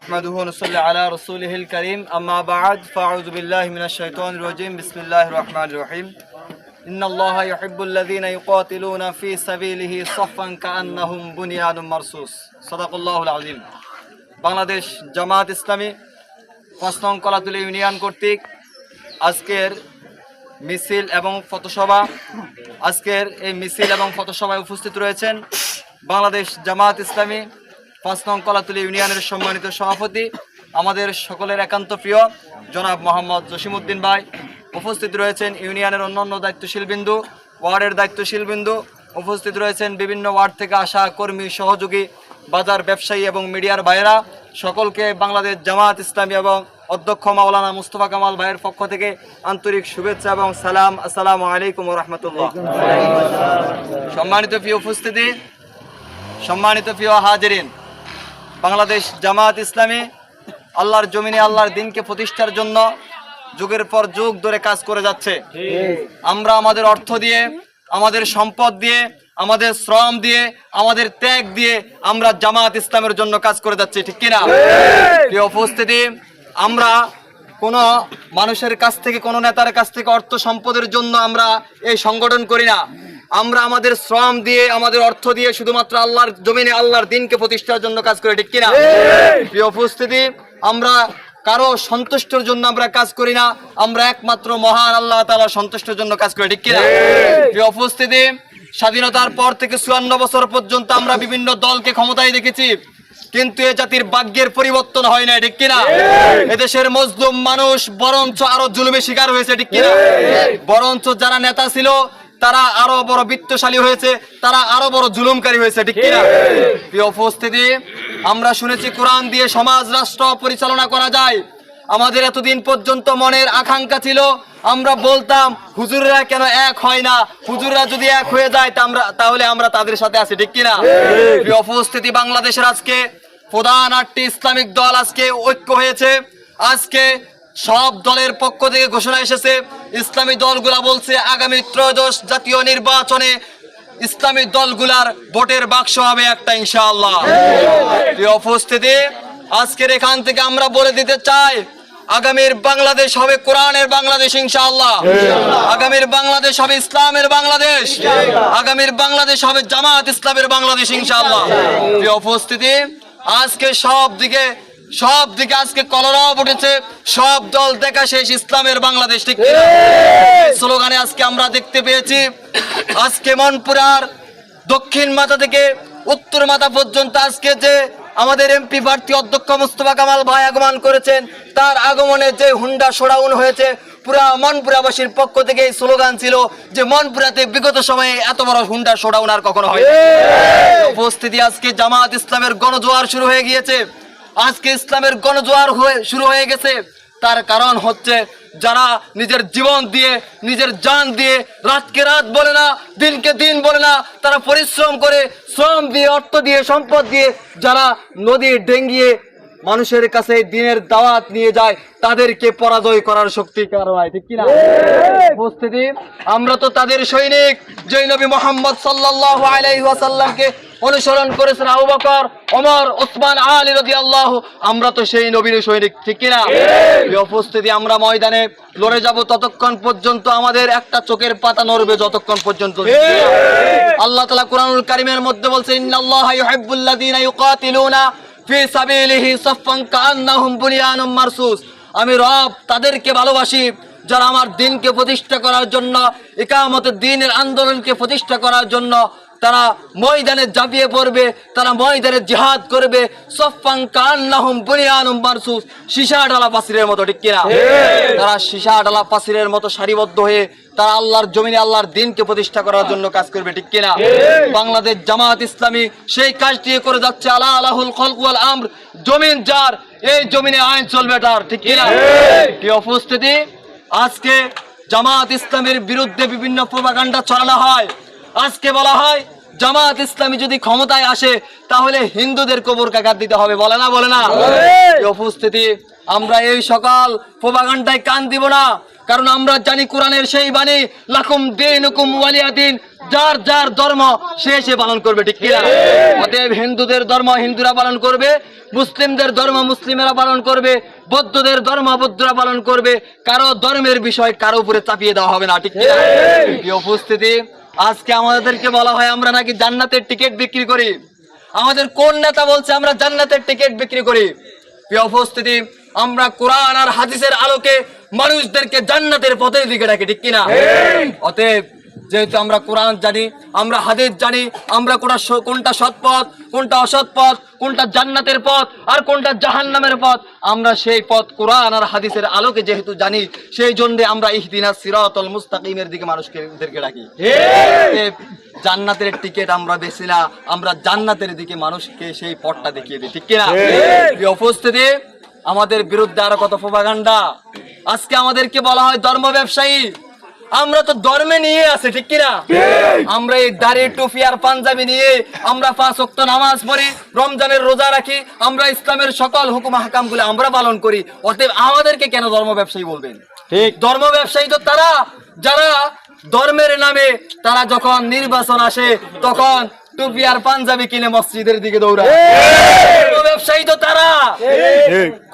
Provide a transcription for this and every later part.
نحمده ونصلي على رسوله الكريم أما بعد فأعوذ بالله من الشيطان الرجيم بسم الله الرحمن الرحيم إن الله يحب الذين يقاتلون في سبيله صفا كأنهم بنيان مرصوص صدق الله العظيم বাংলাদেশ জামাত ইসলামী পাঁচ নং কলাতুলি ইউনিয়ন কর্তৃক আজকের মিছিল এবং ফটোসভা আজকের এই মিছিল এবং ফটোসভায় উপস্থিত রয়েছেন বাংলাদেশ জামাত ইসলামী পাঁচ নং কলাতুলি ইউনিয়নের সম্মানিত সভাপতি, আমাদের সকলের একান্ত প্রিয় জনাব মোহাম্মদ জসিমউদ্দিন ভাই। উপস্থিত রয়েছেন ইউনিয়নের অন্যান্য দায়িত্বশীল বিন্দু, ওয়ার্ডের দায়িত্বশীল বিন্দু। উপস্থিত রয়েছেন বিভিন্ন ওয়ার্ড থেকে আসা কর্মী, সহযোগী, বাজার ব্যবসায়ী এবং মিডিয়ার ভাইয়েরা। সকলকে বাংলাদেশ জামাত ইসলামী এবং অধ্যক্ষ মাওলানা মুস্তফা কামাল ভাইয়ের পক্ষ থেকে আন্তরিক শুভেচ্ছা এবং সালাম। আসসালামু আলাইকুম রহমতুল্লাহ। সম্মানিত প্রিয় উপস্থিতি, সম্মানিত প্রিয় হাজিরিন বাংলাদেশ জামাত ইসলামী আল্লাহর জমিনে আল্লাহর দিনকে প্রতিষ্ঠার জন্য যুগের পর যুগ ধরে কাজ করে যাচ্ছে। আমরা আমাদের অর্থ দিয়ে, আমাদের সম্পদ দিয়ে, আমাদের শ্রম দিয়ে, আমাদের ত্যাগ দিয়ে আমরা জামাত ইসলামের জন্য কাজ করে যাচ্ছি, ঠিক কিনা? প্রিয় উপস্থিতি, আমরা কোনো মানুষের কাছ থেকে, কোনো নেতার কাছ থেকে অর্থ সম্পদের জন্য আমরা এই সংগঠন করি না। আমরা আমাদের শ্রম দিয়ে আমাদের অর্থ দিয়ে শুধুমাত্র আল্লাহর জমিনে আল্লাহর দিনকে প্রতিষ্ঠার জন্য কাজ করি ঠিক কিনা? প্রিয় উপস্থিতি আমরা কারও সন্তুষ্টর জন্য আমরা কাজ করি না আমরা একমাত্র মহান আল্লাহ তাআলা সন্তুষ্টের জন্য কাজ করি ঠিক কিনা? প্রিয় উপস্থিতি স্বাধীনতার পর থেকে চুয়ান্ন বছর পর্যন্ত আমরা বিভিন্ন দলকে ক্ষমতায় দেখেছি কিন্তু এ জাতির ভাগ্যের পরিবর্তন হয় না ঠিক কিনা? এদেশের মজলুম মানুষ বরঞ্চ আরও জুলুমে শিকার হয়েছে ঠিক কিনা? বরঞ্চ যারা নেতা ছিল তারা আরও বড় বিত্তশালী হয়েছে, তারা আরও বড় জুলুমকারী হয়েছে, ঠিক কিনা? প্রিয় উপস্থিতি, আমরা শুনেছি কোরআন দিয়ে সমাজ, রাষ্ট্র পরিচালনা করা যায়। আমাদের এতদিন পর্যন্ত মনের আকাঙ্ক্ষা ছিল, আমরা বলতাম, হুজুররা কেন এক হয় না? হুজুররা যদি এক হয়ে যায় আমরা তাহলে আমরা তাদের সাথে আছি, ঠিক কিনা? উপস্থিতি, বাংলাদেশের আজকে প্রধান আটটি ইসলামিক দল আজকে ঐক্য হয়েছে। আজকে সব দলের পক্ষ থেকে ঘোষণা এসেছে ইসলামী দলগুলা বলছে আগামী ত্রয়োদশ জাতীয় নির্বাচনে ইসলামী দলগুলার ভোটের বাক্স হবে একটা, ইনশাআল্লাহ। উপস্থিতি, আজকের এখান থেকে আমরা বলে দিতে চাই, আগামীর বাংলাদেশ হবে কোরআনের বাংলাদেশ, ইনশাআল্লাহ। আগামীর বাংলাদেশ হবে ইসলামের বাংলাদেশ। আগামীর বাংলাদেশ হবে জামাত ইসলামের বাংলাদেশ, ইনশাআল্লাহ। উপস্থিতি, আজকে সব দিকে সব দিকে আজকে কলরব উঠেছে সব দল দেখা শেষ ইসলামের বাংলাদেশ ঠিক স্লোগানে আজকে আমরা দেখতে পেয়েছি আজকে মনপুরার দক্ষিণ মাথা থেকে উত্তর মাথা পর্যন্ত আজকে যে আমাদের এমপি প্রার্থী অধ্যক্ষ মুস্তফা কামাল ভাই আগমন করেছেন তার আগমনে যে হুন্ডা সোড়াউন হয়েছে পুরা মনপুরাবাসীর পক্ষ থেকে এই স্লোগান ছিল যে মনপুরাতে বিগত সময়ে এত বড় হুন্ডা সোড়াউন আর কখনো হয় উপস্থিতি আজকে জামাত ইসলামের গণজোয়ার শুরু হয়ে গিয়েছে। আজকে ইসলামের গণজোয়ার হয়ে, শুরু হয়ে গেছে। তার কারণ হচ্ছে যারা নিজের জীবন দিয়ে, নিজের যান দিয়ে রাতকে রাত বলে না, দিনকে দিন বলে না, তারা পরিশ্রম করে শ্রম দিয়ে, অর্থ দিয়ে, সম্পদ দিয়ে যারা নদী ডেঙ্গিয়ে মানুষের কাছে দিনের দাওয়াত নিয়ে যায় তাদেরকে পরাজয় করার শক্তি কারও হয় ঠিক কিনা? উপস্থিতি? আমরা তো তাদের সৈনিক জয় নবী মোহাম্মদ সাল্লাল্লাহু আলাইহি ওয়াসাল্লামকে অনুসরণ করেছেন আবু বকর ওমর ওসমান আলী রাদিয়াল্লাহু আমরা তো সেই নবীর সৈনিক ঠিক কিনা? উপস্থিতি আমরা ময়দানে লড়ে যাব ততক্ষণ পর্যন্ত আমাদের একটা চোখের পাতা নড়বে যতক্ষণ পর্যন্ত আল্লাহ তাআলা কোরআনুল কারীমের মধ্যে বলছে ইন্নাল্লাহা ইউহিব্বুল্লাযীনা ইউকাতিলুনা মারসুস। আমি রব তাদেরকে ভালোবাসি, যারা আমার দিনকে প্রতিষ্ঠা করার জন্য একামত দিনের আন্দোলনকে প্রতিষ্ঠা করার জন্য তারা ময়দানে ঝাঁপিয়ে পড়বে তারা ময়দানে জিহাদ করবে। সফাং কান্নাহুম বুনিয়ানুম মারসুস সীসা ডালা পাসিরের মতো ঠিক কিনা? তারা সীসা ডালা পাসিরের মতো সারিবদ্ধ হয়ে তারা আল্লাহর জমিনে আল্লাহর দিনকে প্রতিষ্ঠা করার জন্য কাজ করবে ঠিক কিনা? বাংলাদেশ জামাত ইসলামী সেই কাজটি করে যাচ্ছে আল্লাহ আলাহুল খলকুয়াল আমর জমিন যার এই জমিনে আইন চলবে তার ঠিক কিনা? কি উপস্থিতি আজকে জামাত ইসলামের বিরুদ্ধে বিভিন্ন প্রপাগান্ডা চালানো হয়। আজকে বলা হয় জামাত ইসলামী যদি ক্ষমতায় আসে তাহলে হিন্দুদের কবর কাকার দিতে হবে। বলে না বলে না? উপস্থিতি আমরা এই সকাল প্রপাগান্ডায় কান দিব না কারণ আমরা জানি কোরআনের সেই বাণী লাকুম দিন হুকুম ওয়ালিয়া দিন যার যার ধর্ম সে সে পালন করবে ঠিক কিনা? অতএব হিন্দুদের ধর্ম হিন্দুরা পালন করবে মুসলিমদের ধর্ম মুসলিমেরা পালন করবে বৌদ্ধদের ধর্ম বৌদ্ধরা পালন করবে কারও ধর্মের বিষয় কারও উপরে চাপিয়ে দেওয়া হবে না ঠিক কিনা? উপস্থিতি আজকে আমাদেরকে বলা হয় আমরা নাকি জান্নাতের টিকিট বিক্রি করি। আমাদের কোন নেতা বলছে আমরা জান্নাতের টিকিট বিক্রি করি? প্রিয় উপস্থিতি আমরা কোরআন আর হাদিসের আলোকে মানুষদেরকে জান্নাতের পথের দিকে ডাকি ঠিক কিনা? অতএব যেহেতু আমরা কোরআন জানি আমরা হাদিস জানি আমরা কোনটা কোনটা সৎ পথ কোনটা অসৎ পথ কোনটা জান্নাতের পথ আর কোনটা জাহান্নামের পথ আমরা সেই পথ কোরআন আর হাদিসের আলোকে যেহেতু জানি সেই জন্য আমরা ইহদিনা সিরাতল মুস্তাকিমের দিকে মানুষকে ডাকি। জান্নাতের টিকিট আমরা বেশি না আমরা জান্নাতের দিকে মানুষকে সেই পথটা দেখিয়ে দিই ঠিক কিনা? উপস্থিতি আমাদের বিরুদ্ধে আরও কত প্রপাগান্ডা আজকে আমাদেরকে বলা হয় ধর্ম ব্যবসায়ী আমরা তো ধর্মে নিয়ে আছে ঠিক কিনা? আমরা এই দাড়ি টুপি আর পাঞ্জাবি নিয়ে আমরা পাঁচ ওয়াক্ত নামাজ পড়ি রমজানের রোজা রাখি আমরা ইসলামের সকল হুকুম হাকামগুলো আমরা পালন করি। অতএব আমাদেরকে কেন ধর্ম ব্যবসায়ী বলবেন? ঠিক। ধর্ম ব্যবসায়ী তো তারা যারা ধর্মের নামে তারা যখন নির্বাচন আসে তখন টুপি আর পাঞ্জাবি কিনে মসজিদের দিকে দৌড়ায়। ব্যবসায়ী তো তারা?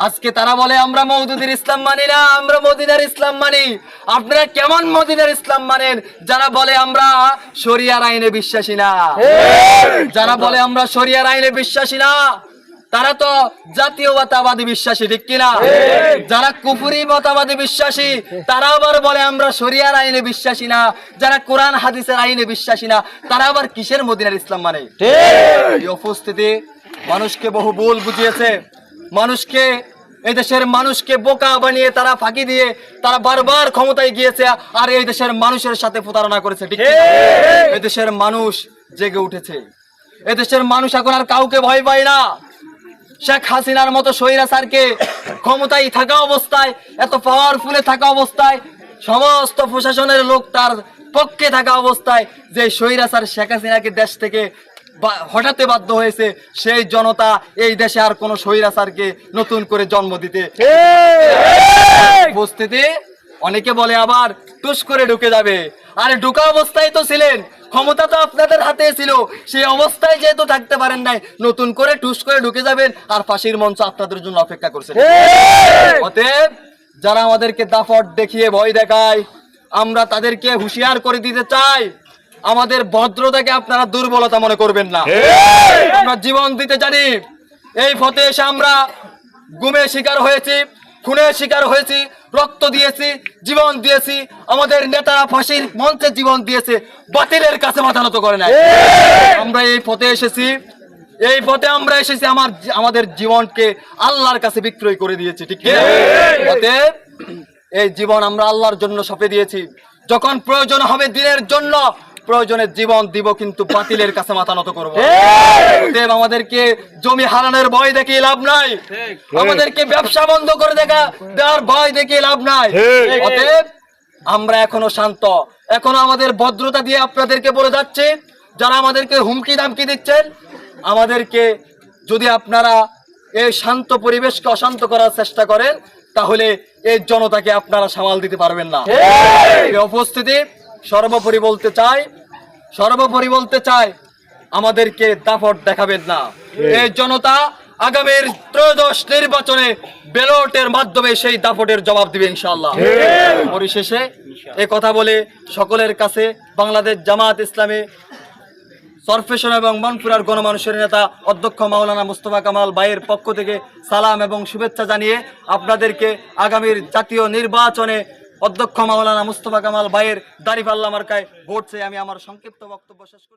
আজকে তারা বলে আমরা মৌদুদের ইসলাম মানি না আমরা মদিনার ইসলাম মানি। আপনারা কেমন মদিনার ইসলাম মানেন? যারা বলে আমরা শরিয়ার আইনে বিশ্বাসী না। যারা বলে আমরা শরিয়ার আইনে বিশ্বাসী না। তারা তো জাতীয়তাবাদী বিশ্বাসী ঠিক কিনা? যারা কুফুরি মতাবাদী বিশ্বাসী তারা আবার বলে আমরা শরিয়ার আইনে বিশ্বাসী না যারা কোরআন হাদিসের আইনে বিশ্বাসী না তারা আবার কিসের মদিনার ইসলাম মানে? এই উপস্থিতি মানুষকে বহু ভুল বুঝিয়েছে। মানুষকে এই দেশের মানুষকে বোকা বানিয়ে তারা ফাঁকি দিয়ে তারা বারবার ক্ষমতায় গিয়েছে আর এই দেশের মানুষের সাথে প্রতারণা করেছে ঠিক। এই দেশের মানুষ জেগে উঠেছে। এই দেশের মানুষ এখন আর কাউকে ভয় পায় না। শেখ হাসিনার মতো সৈরা স্যারকে ক্ষমতায় থাকা অবস্থায় এত পাওয়ারফুলে থাকা অবস্থায় সমস্ত প্রশাসনের লোক তার পক্ষে থাকা অবস্থায় যে সৈরা স্যার শেখ হাসিনাকে দেশ থেকে হঠাতে বাধ্য হয়েছে সেই জনতা এই দেশে আর কোন সৈরা স্যারকে নতুন করে জন্ম দিতে উপস্থিতি অনেকে বলে আবার টুস করে ঢুকে যাবে। আরে ঢুকা অবস্থায় তো ছিলেন। ক্ষমতা তো আপনাদের হাতে ছিল। সেই অবস্থায় যেহেতু থাকতে পারেন নাই নতুন করে টুস করে ঢুকে যাবেন আর ফাঁসির মঞ্চ আপনাদের জন্য অপেক্ষা করছে। অতএব যারা আমাদেরকে দাফট দেখিয়ে ভয় দেখায় আমরা তাদেরকে হুঁশিয়ার করে দিতে চাই। আমাদের ভদ্রতাকে আপনারা দুর্বলতা মনে করবেন না। আমরা জীবন দিতে জানি। এই পথে এসে আমরা গুমে শিকার হয়েছি খুনের শিকার হয়েছি রক্ত দিয়েছি জীবন দিয়েছি আমাদের নেতারা ফাঁসির মঞ্চে জীবন দিয়েছে বাতিলের কাছে মাথা নত করে না আমরা এই পথে এসেছি এই পথে আমরা এসেছি আমার আমাদের জীবনকে আল্লাহর কাছে বিক্রয় করে দিয়েছি ঠিক? অতএব এই জীবন আমরা আল্লাহর জন্য সপে দিয়েছি। যখন প্রয়োজন হবে দিনের জন্য প্রয়োজনে জীবন দিব কিন্তু বাতিলের কাছে মাথা নত করব। অতএব আমাদেরকে জমি হারানোর ভয় দেখিয়ে লাভ নাই। আমাদেরকে ব্যবসা বন্ধ করে দেখা দেওয়ার ভয় দেখিয়ে লাভ নাই। অতএব আমরা এখনও শান্ত। এখনও আমাদের ভদ্রতা দিয়ে আপনাদেরকে বলে যাচ্ছে যারা আমাদেরকে হুমকি দামকি দিচ্ছেন আমাদেরকে যদি আপনারা এই শান্ত পরিবেশকে অশান্ত করার চেষ্টা করেন তাহলে এই জনতাকে আপনারা সামাল দিতে পারবেন না। এই উপস্থিতি সর্বোপরি বলতে চাই সর্বোপরি বলতে চাই আমাদেরকে দাফট দেখাবেন না। এই জনতা আগামীর ত্রয়োদশ নির্বাচনে ব্যালটের মাধ্যমে সেই দাপটের জবাব দিবে ইনশাল্লাহ পরিশেষে এ কথা বলে সকলের কাছে বাংলাদেশ জামাত ইসলামী সরফেশন এবং মনপুরার গণমানুষের নেতা অধ্যক্ষ মাওলানা মুস্তফা কামাল ভাইয়ের পক্ষ থেকে সালাম এবং শুভেচ্ছা জানিয়ে আপনাদেরকে আগামীর জাতীয় নির্বাচনে অধ্যক্ষ মাওলানা মুস্তফা কামাল ভাইয়ের দাড়িপাল্লা মার্কায় ভোট চেয়ে আমি আমার সংক্ষিপ্ত বক্তব্য শেষ করছি।